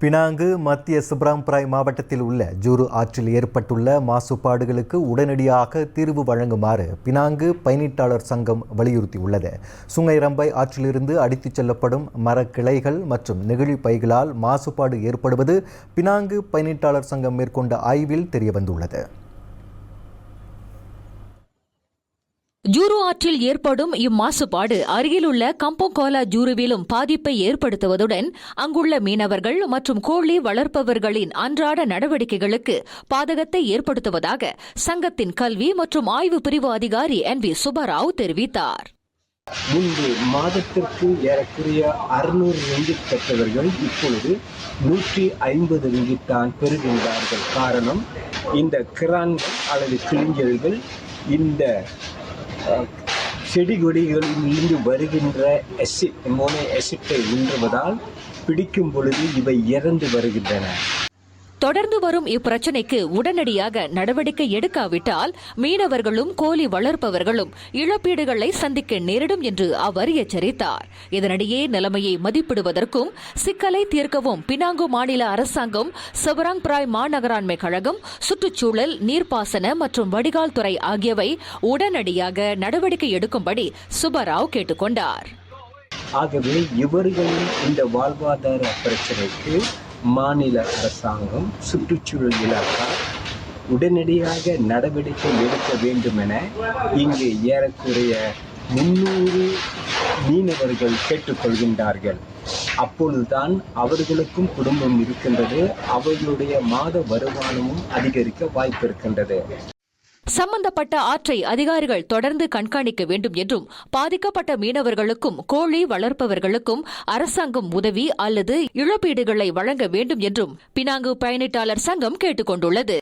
Penang மத்திய சிப்ராம்பிராய் மாவட்டத்தில் உள்ள ஜூரு ஆற்றில் ஏற்பட்டுள்ள மாசுபாடுகளுக்கு உடனடியாக தீர்வு வழங்குமாறு பினாங்கு பயணீட்டாளர் சங்கம் வலியுறுத்தியுள்ளது. சுங்கைரம்பை ஆற்றிலிருந்து அடித்துச் செல்லப்படும் மரக்கிளைகள் மற்றும் நெகிழி பைகளால் மாசுபாடு ஏற்படுவது பினாங்கு பயணீட்டாளர் சங்கம் மேற்கொண்ட ஆய்வில் தெரியவந்துள்ளது. ஜூரு ஆற்றில் ஏற்படும் இம்மாசுபாடு அருகிலுள்ள கம்போகோலா ஜூருவிலும் பாதிப்பை ஏற்படுத்துவதுடன் அங்குள்ள மீனவர்கள் மற்றும் கோழி வளர்ப்பவர்களின் அன்றாட நடவடிக்கைகளுக்கு பாதகத்தை ஏற்படுத்துவதாக சங்கத்தின் கல்வி மற்றும் ஆய்வு பிரிவு அதிகாரி என் வி சுபராவ் தெரிவித்தார். முன்பு மாதத்திற்கு ஏறக்குறைய அறுநூறு ரிங்கிட் பெற்றவர்கள் இப்பொழுது நூற்றி ஐம்பது ரிங்கிட் தான் பெறுகின்றார்கள். காரணம் இந்த கிரான்கள் அல்லது கிளிஞ்சல்கள் இந்த செடி கொடிகளில் இருந்து வருகின்ற எசிட் மோனோ எசிட்டை உண்ணுவதால் பிடிக்கும் பொழுது இவை இறந்து வருகின்றன. தொடர்ந்து வரும் இப்பிரச்சினைக்கு உடனடியாக நடவடிக்கை எடுக்காவிட்டால் மீனவர்களும் கோழி வளர்ப்பவர்களும் இழப்பீடுகளை சந்திக்க நேரிடும் என்று அவர் எச்சரித்தார். இதனிடையே நிலைமையை மதிப்பிடுவதற்கும் சிக்கலை தீர்க்கவும் பினாங்கு மாநில அரசாங்கம் சபராங் பிராய் மாநகராண்மை கழகம் சுற்றுச்சூழல் நீர்ப்பாசன மற்றும் வடிகால் துறை ஆகியவை உடனடியாக நடவடிக்கை எடுக்கும்படி சுபராவ் கேட்டுக்கொண்டார். ஆகவே இவர்களின் இந்த வாழ்வாதார பிரச்சனைக்கு மாநில அரசாங்கம் சுற்றுச்சூழல் இலாக்கா உடனடியாக நடவடிக்கை எடுக்க வேண்டும் என இங்கு ஏறக்குறைய முன்னூறு மீனவர்கள் கேட்டுக்கொள்கின்றார்கள். அப்பொழுதுதான் அவர்களுக்கும் குடும்பம் இருக்கின்றது அவர்களுடைய மாத வருமானமும் அதிகரிக்க வாய்ப்பு இருக்கின்றது சம்பந்தப்பட்ட ஆற்றை அதிகாரிகள் தொடர்ந்து கண்காணிக்க வேண்டும் என்றும் பாதிக்கப்பட்ட மீனவர்களுக்கும் கோழி வளர்ப்பவர்களுக்கும் அரசாங்கம் உதவி அல்லது இழப்பீடுகளை வழங்க வேண்டும் என்றும் பினாங்கு பயணீட்டாளர் சங்கம் கேட்டுக் கொண்டுள்ளது